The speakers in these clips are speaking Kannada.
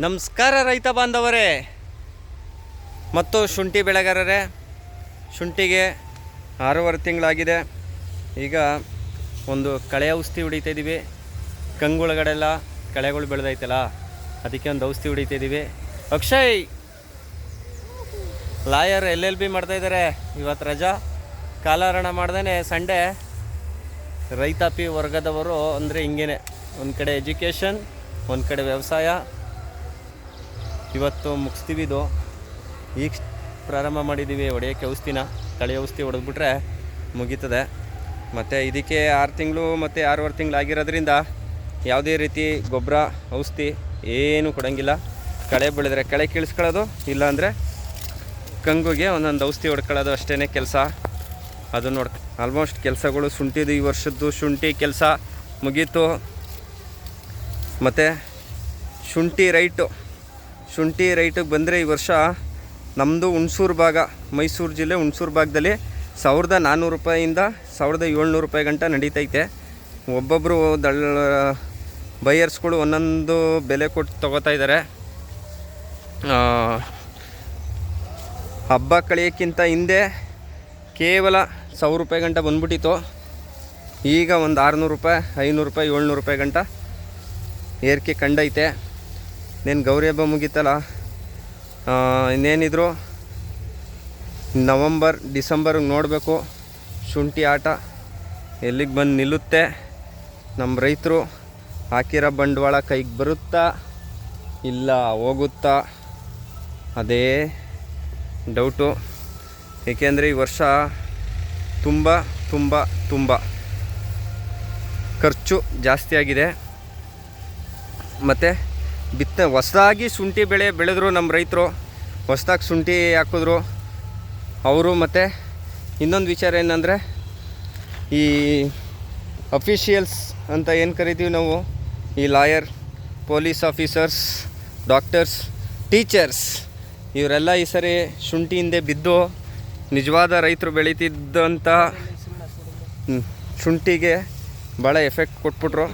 ನಮಸ್ಕಾರ ರೈತ ಬಾಂಧವರೇ. ಮತ್ತು ಶುಂಠಿ ಬೆಳೆಗಾರರೇ, ಶುಂಠಿಗೆ ಆರೂವರೆ ತಿಂಗಳಾಗಿದೆ. ಈಗ ಒಂದು ಕಳೆ ಔಷಧಿ ಹೊಡಿತಾ ಇದ್ದೀವಿ ಕಂಗುಳಗಡೆಲ್ಲ ಕಳೆಗಳು ಬೆಳೆದೈತಲ್ಲ, ಅದಕ್ಕೆ ಒಂದು ಔಷಧಿ ಹೊಡಿತಾಯಿದ್ದೀವಿ Akshay! Lawyer L L B ಮಾಡ್ತಾಯಿದ್ದಾರೆ ಇವತ್ತು ರಜಾ. ಕಾಲಹರಣ ಮಾಡ್ದೇ ಸಂಡೇ. ರೈತಾಪಿ ವರ್ಗದವರು ಅಂದರೆ ಹಿಂಗೇನೆ. ಒಂದು ಕಡೆ ಎಜುಕೇಷನ್, ಒಂದು ಕಡೆ ವ್ಯವಸಾಯ ಇವತ್ತು ಮುಗಿಸ್ತೀವಿ ಇದು ಈಗ ಪ್ರಾರಂಭ ಮಾಡಿದ್ದೀವಿ ಹೊಡೆಯೋಕ್ಕೆ ಔಷಧಿನ. ಕಳೆ ಔಷಧಿ ಹೊಡೆದ್ಬಿಟ್ರೆ ಮುಗೀತದೆ. ಮತ್ತು ಇದಕ್ಕೆ ಆರು ತಿಂಗಳು ಮತ್ತು ಆರೂವರೆ ತಿಂಗಳು ಆಗಿರೋದ್ರಿಂದ ಯಾವುದೇ ರೀತಿ ಗೊಬ್ಬರ, ಔಷಧಿ ಏನು ಕೊಡೋಂಗಿಲ್ಲ. ಕಳೆ ಬೆಳೆದ್ರೆ ಕಳೆ ಕೀಳಿಸ್ಕೊಳ್ಳೋದು, ಇಲ್ಲಾಂದರೆ ಕಂಗುಗೆ ಒಂದೊಂದು ಔಷಧಿ ಹೊಡ್ಕೊಳ್ಳೋದು ಅಷ್ಟೇ ಕೆಲಸ. ಅದು ನೋಡ್ ಆಲ್ಮೋಸ್ಟ್ ಕೆಲಸಗಳು ಶುಂಠಿದು ಈ ವರ್ಷದ್ದು ಶುಂಠಿ ಕೆಲಸ ಮುಗೀತು. ಮತ್ತು ಶುಂಠಿ ರೈಟು. ಶುಂಠಿ ರೈಟಿಗೆ ಬಂದರೆ ಈ ವರ್ಷ ನಮ್ಮದು ಹುಣಸೂರು ಭಾಗ, ಮೈಸೂರು ಜಿಲ್ಲೆ ಹುಣಸೂರು ಭಾಗದಲ್ಲಿ ಸಾವಿರದ ನಾನ್ನೂರು ರೂಪಾಯಿಂದ ಸಾವಿರದ ಏಳ್ನೂರು ರೂಪಾಯಿ ಗಂಟ ನಡೀತೈತೆ. ಒಬ್ಬೊಬ್ಬರು ದಳ್ಳ ಬೈಯರ್ಸ್ಗಳು ಒಂದೊಂದು ಬೆಲೆ ಕೊಟ್ಟು ತೊಗೋತಾ ಇದ್ದಾರೆ ಹಬ್ಬ ಕಳೆಯೋಕ್ಕಿಂತ ಹಿಂದೆ ಕೇವಲ ಸಾವಿರ ರೂಪಾಯಿ ಗಂಟ ಬಂದ್ಬಿಟ್ಟಿತ್ತು. ಈಗ ಒಂದು ಆರುನೂರು ರೂಪಾಯಿ, ಐನೂರು ರೂಪಾಯಿ, ಏಳ್ನೂರು ರೂಪಾಯಿ ಗಂಟ ಏರಿಕೆ ಕಂಡೈತೆ. ಇನ್ನೇನು ಗೌರಿ ಹಬ್ಬ ಮುಗೀತಲ್ಲ? ಇನ್ನೇನಿದ್ರು ನವಂಬರ್ ಡಿಸೆಂಬರ್ಗೆ ನೋಡಬೇಕು. ಶುಂಠಿ ಆಟ ಎಲ್ಲಿಗೆ ಬಂದು ನಿಲ್ಲುತ್ತೆ? ನಮ್ಮ ರೈತರು ಹಾಕಿರೋ ಬಂಡವಾಳ ಕೈಗೆ ಬರುತ್ತಾ? ಇಲ್ಲ ಹೋಗುತ್ತಾ? ಅದೇ ಡೌಟು. ಏಕೆಂದರೆ ಈ ವರ್ಷ ತುಂಬ ತುಂಬ ತುಂಬ ಖರ್ಚು ಜಾಸ್ತಿ ಆಗಿದೆ. ಮತ್ತು ಬಿತ್ತ ಹೊಸದಾಗಿ ಶುಂಠಿ ಬೆಳೆ ಬೆಳೆದ್ರು ನಮ್ಮ ರೈತರು. ಹೊಸ್ದಾಗಿ ಶುಂಠಿ ಹಾಕಿದ್ರು. ಅವರು ಮತ್ತು ಇನ್ನೊಂದು ವಿಚಾರ ಏನಂದರೆ, ಈ ಅಫಿಷಿಯಲ್ಸ್ ಅಂತ ಏನು ಕರಿತೀವಿ ನಾವು? ಈ lawyer, police officers, doctors, teachers, ಇವರೆಲ್ಲ ಈ ಸರಿ ಶುಂಠಿ ಹಿಂದೆ ಬಿದ್ದು ನಿಜವಾದ ರೈತರು ಬೆಳೀತಿದ್ದಂಥ ಶುಂಠಿಗೆ ಭಾಳ ಎಫೆಕ್ಟ್ ಕೊಟ್ಬಿಟ್ರು.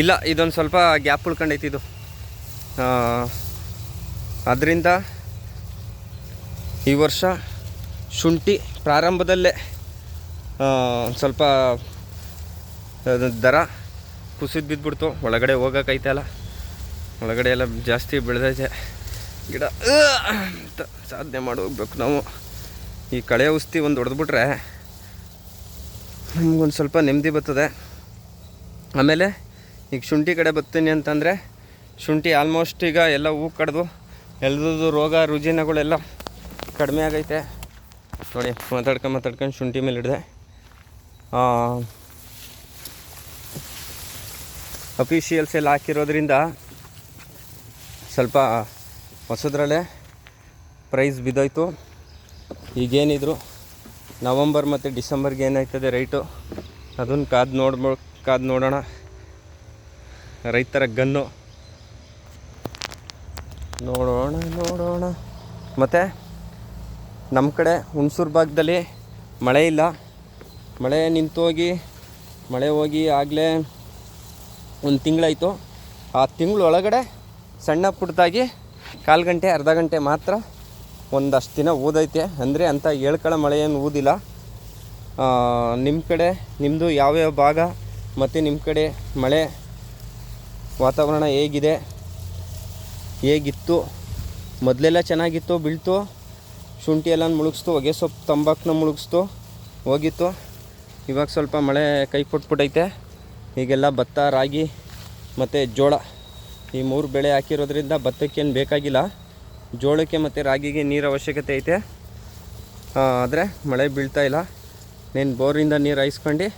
ಇಲ್ಲ, ಇದೊಂದು ಸ್ವಲ್ಪ ಗ್ಯಾಪ್ ಉಳ್ಕೊಂಡೈತಿ ಇದು. ಅದರಿಂದ ಈ ವರ್ಷ ಶುಂಠಿ ಪ್ರಾರಂಭದಲ್ಲೇ ಸ್ವಲ್ಪ ದರ ಕುಸಿದು ಬಿದ್ದುಬಿಡ್ತು ಒಳಗಡೆ ಹೋಗೋಕೈತಲ್ಲ ಒಳಗಡೆ ಎಲ್ಲ ಜಾಸ್ತಿ ಬೆಳೆದೈತೆ. ಗಿಡ ಅಂತ ಸಾಧನೆ ಮಾಡಿ ಹೋಗ್ಬೇಕು ನಾವು. ಈ ಕಳೆ ಔಷಧಿ ಒಂದು ಹೊಡೆದ್ಬಿಟ್ರೆ ನಮಗೊಂದು ಸ್ವಲ್ಪ ನೆಮ್ಮದಿ ಬರ್ತದೆ. ಆಮೇಲೆ ಈಗ ಶುಂಠಿ ಕಡೆ ಬರ್ತೀನಿ ಅಂತಂದರೆ ಶುಂಠಿ ಆಲ್ಮೋಸ್ಟ್ ಈಗ ಎಲ್ಲ ಹೂ ಕಡ್ದು ಎಲ್ಲದೂ ರೋಗ ರುಜಿನಗಳೆಲ್ಲ ಕಡಿಮೆ ಆಗೈತೆ. ನೋಡಿ ಮಾತಾಡ್ಕೊಂಡು ಮಾತಾಡ್ಕೊಂಡು ಶುಂಠಿ ಮೇಲೆ ಹಿಡಿದೆ ಅಫಿಷಿಯಲ್ಸ್ ಎಲ್ಲ ಹಾಕಿರೋದ್ರಿಂದ ಸ್ವಲ್ಪ ಹೊಸದ್ರಲ್ಲೇ ಪ್ರೈಸ್ ಬಿದ್ದೋಯ್ತು. ಈಗೇನಿದ್ರು ನವಂಬರ್ ಮತ್ತು ಡಿಸೆಂಬರ್ಗೆ ಏನಾಯ್ತದೆ ರೈಟು ಅದನ್ನು ಕಾದು ನೋಡ್ಬೋ, ಕಾದು ನೋಡೋಣ. ರೈತರ ಗನ್ನು. ನೋಡೋಣ ನೋಡೋಣ. ಮತ್ತು ನಮ್ಮ ಕಡೆ ಹುಣಸೂರು ಭಾಗದಲ್ಲಿ ಮಳೆ ಇಲ್ಲ. ಮಳೆ ನಿಂತೋಗಿ, ಮಳೆ ಹೋಗಿ ಆಗಲೇ ಒಂದು ತಿಂಗಳಾಯಿತು. ಆ ತಿಂಗಳು ಒಳಗಡೆ ಸಣ್ಣ ಪುಟ್ಟದಾಗಿ ಕಾಲು ಗಂಟೆ, ಅರ್ಧ ಗಂಟೆ ಮಾತ್ರ ಒಂದಷ್ಟು ದಿನ ಊದೈತೆ ಅಂದರೆ ಅಂಥ ಏಳ್ಕಳ ಮಳೆ ಏನು ಊದಿಲ್ಲ ನಿಮ್ಮ ಕಡೆ ನಿಮ್ಮದು ಯಾವ್ಯಾವ ಭಾಗ? ಮತ್ತು ನಿಮ್ಮ ಕಡೆ ಮಳೆ ವಾತಾವರಣ ಹೇಗಿದೆ? ಹೇಗಿತ್ತು? ಮೊದಲೆಲ್ಲ ಚೆನ್ನಾಗಿತ್ತು, ಬೀಳ್ತು. ಶುಂಠಿ ಎಲ್ಲ ಮುಳುಗಿಸ್ತು, ಹೊಗೆ ಸೊಪ್ಪು, ತಂಬಾಕನ್ನ ಮುಳುಗಿಸ್ತು, ಹೋಗಿತ್ತು. ಇವಾಗ ಸ್ವಲ್ಪ ಮಳೆ ಕೈ ಕೊಟ್ಬಿಟ್ಟೈತೆ ಈಗೆಲ್ಲ ಭತ್ತ, ರಾಗಿ ಮತ್ತು ಜೋಳ. ಈ ಮೂರು ಬೆಳೆ ಹಾಕಿರೋದ್ರಿಂದ ಭತ್ತಕ್ಕೇನು ಬೇಕಾಗಿಲ್ಲ. ಜೋಳಕ್ಕೆ ಮತ್ತು ರಾಗಿಗೆ ನೀರು ಅವಶ್ಯಕತೆ ಐತೆ. ಆದರೆ ಮಳೆ ಬೀಳ್ತಾ ಇಲ್ಲ. ನೀನು ಬೋರಿಂದ ನೀರು ಹಾಯಿಸ್ಕೊಂಡು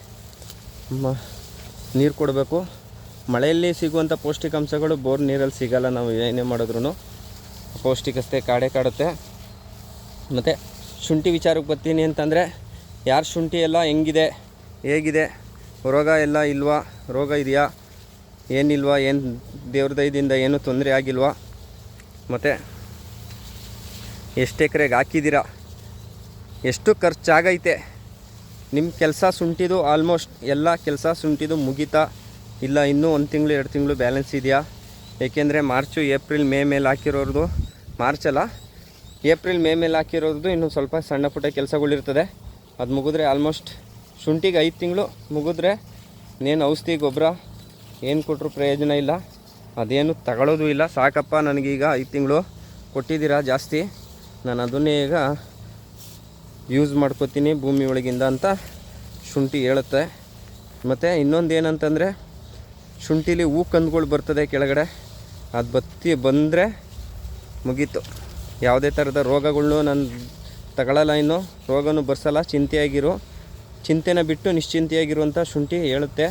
ನೀರು ಕೊಡಬೇಕು. ಮಳೆಯಲ್ಲಿ ಸಿಗುವಂಥ ಪೌಷ್ಟಿಕಾಂಶಗಳು ಬೋರ್ ನೀರಲ್ಲಿ ಸಿಗಲ್ಲ, ನಾವು ಏನೇ ಮಾಡಿದ್ರು ಪೌಷ್ಟಿಕತೆ ಕಾಡೆ ಕಾಡುತ್ತೆ. ಮತ್ತು ಶುಂಠಿ ವಿಚಾರಕ್ಕೆ ಬರ್ತೀನಿ ಅಂತಂದರೆ, ಯಾರು ಶುಂಠಿ ಎಲ್ಲ ಹೆಂಗಿದೆ, ಹೇಗಿದೆ, ರೋಗ ಎಲ್ಲ ಇಲ್ವಾ, ರೋಗ ಇದೆಯಾ, ಏನಿಲ್ವಾ, ಏನು ದೇವ್ರ ದಯದಿಂದ ಏನೂ ತೊಂದರೆ ಆಗಿಲ್ವಾ, ಮತ್ತು ಎಷ್ಟು ಎಕರೆಗೆ ಹಾಕಿದ್ದೀರಾ ಎಷ್ಟು ಖರ್ಚಾಗೈತೆ ನಿಮ್ಮ ಕೆಲಸ ಶುಂಠಿದು ಆಲ್ಮೋಸ್ಟ್ ಎಲ್ಲ ಕೆಲಸ ಶುಂಠಿದು ಮುಗೀತಾ ಇಲ್ಲ, ಇನ್ನೂ ಒಂದು ತಿಂಗಳು, ಎರಡು ತಿಂಗಳು ಬ್ಯಾಲೆನ್ಸ್ ಇದೆಯಾ? ಏಕೆಂದರೆ ಮಾರ್ಚು ಏಪ್ರಿಲ್ ಮೇ ಮೇಲೆ ಹಾಕಿರೋರ್ದು ಅಲ್ಲ? ಏಪ್ರಿಲ್ ಮೇ ಮೇಲೆ ಹಾಕಿರೋದು ಇನ್ನೂ ಸ್ವಲ್ಪ ಸಣ್ಣ ಪುಟ್ಟ ಕೆಲಸಗಳಿರ್ತದೆ ಅದು ಮುಗಿದ್ರೆ ಆಲ್ಮೋಸ್ಟ್ ಶುಂಠಿಗೆ ಐದು ತಿಂಗಳು ಮುಗಿದ್ರೆ ಇನ್ನೇನು ಔಷಧಿ ಗೊಬ್ಬರ ಏನು ಕೊಟ್ಟರು ಪ್ರಯೋಜನ ಇಲ್ಲ. ಅದೇನು ತಗೊಳ್ಳೋದು ಇಲ್ಲ. ಸಾಕಪ್ಪ ನನಗೀಗ ಐದು ತಿಂಗಳು ಕೊಟ್ಟಿದ್ದೀರಾ ಜಾಸ್ತಿ. ನಾನು ಅದನ್ನೇ ಈಗ ಯೂಸ್ ಮಾಡ್ಕೋತೀನಿ ಭೂಮಿ ಒಳಗಿಂದ ಅಂತ ಶುಂಠಿ ಹೇಳುತ್ತೆ. ಮತ್ತು ಇನ್ನೊಂದು ಏನಂತಂದರೆ ಶುಂಠಿಲಿ ಹೂ ಕಂದುಗಳು ಬರ್ತದೆ ಕೆಳಗಡೆ. ಅದು ಬತ್ತಿ ಬಂದರೆ ಮುಗೀತು. ಯಾವುದೇ ಥರದ ರೋಗಗಳನ್ನು ನಾನು ತಗೊಳ್ಳಲ್ಲ ಇನ್ನು. ರೋಗನೂ ಬರ್ಸಲ್ಲ, ಚಿಂತೆಯಾಗಿರು. ಚಿಂತೆನ ಬಿಟ್ಟು ನಿಶ್ಚಿಂತೆಯಾಗಿರುವಂಥ ಶುಂಠಿ ಹೇಳುತ್ತೆ.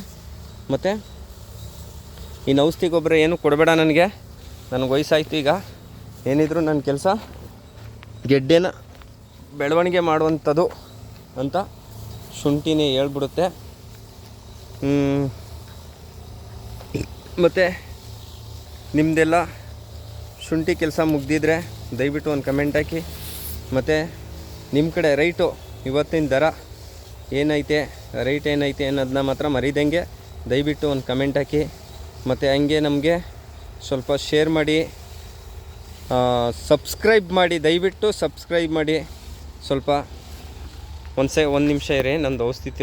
ಮತ್ತು ಇನ್ನು ಔಷಧಿ ಗೊಬ್ಬರ ಏನು ಕೊಡಬೇಡ ನನಗೆ. ನನಗೆ ವಯಸ್ಸಾಯ್ತು ಈಗ. ಏನಿದ್ರು ನನ್ನ ಕೆಲಸ ಗೆಡ್ಡೆನ ಬೆಳವಣಿಗೆ ಮಾಡುವಂಥದ್ದು ಅಂತ ಶುಂಠಿನೇ ಹೇಳ್ಬಿಡುತ್ತೆ. ಮತ್ತು ನಿಮ್ಮದೆಲ್ಲ ಶುಂಠಿ ಕೆಲಸ ಮುಗ್ದಿದ್ರೆ ದಯವಿಟ್ಟು ಒಂದು ಕಮೆಂಟ್ ಹಾಕಿ. ಮತ್ತು ನಿಮ್ಮ ಕಡೆ ರೈಟು ಇವತ್ತಿನ ದರ ಏನೈತೆ ರೈಟ್ ಏನೈತೆ ಅನ್ನೋದನ್ನ ಮಾತ್ರ ಮರಿದಂಗೆ ದಯವಿಟ್ಟು ಒಂದು ಕಮೆಂಟ್ ಹಾಕಿ. ಮತ್ತು ಹಂಗೆ ನಮಗೆ ಸ್ವಲ್ಪ ಶೇರ್ ಮಾಡಿ ಸಬ್ಸ್ಕ್ರೈಬ್ ಮಾಡಿ, ದಯವಿಟ್ಟು ಸಬ್ಸ್ಕ್ರೈಬ್ ಮಾಡಿ. ಸ್ವಲ್ಪ ಒಂದು ಸೆ ಒಂದು ನಿಮಿಷ ಇರಿ, ನಂದು ಔಷಧಿ ತಿರು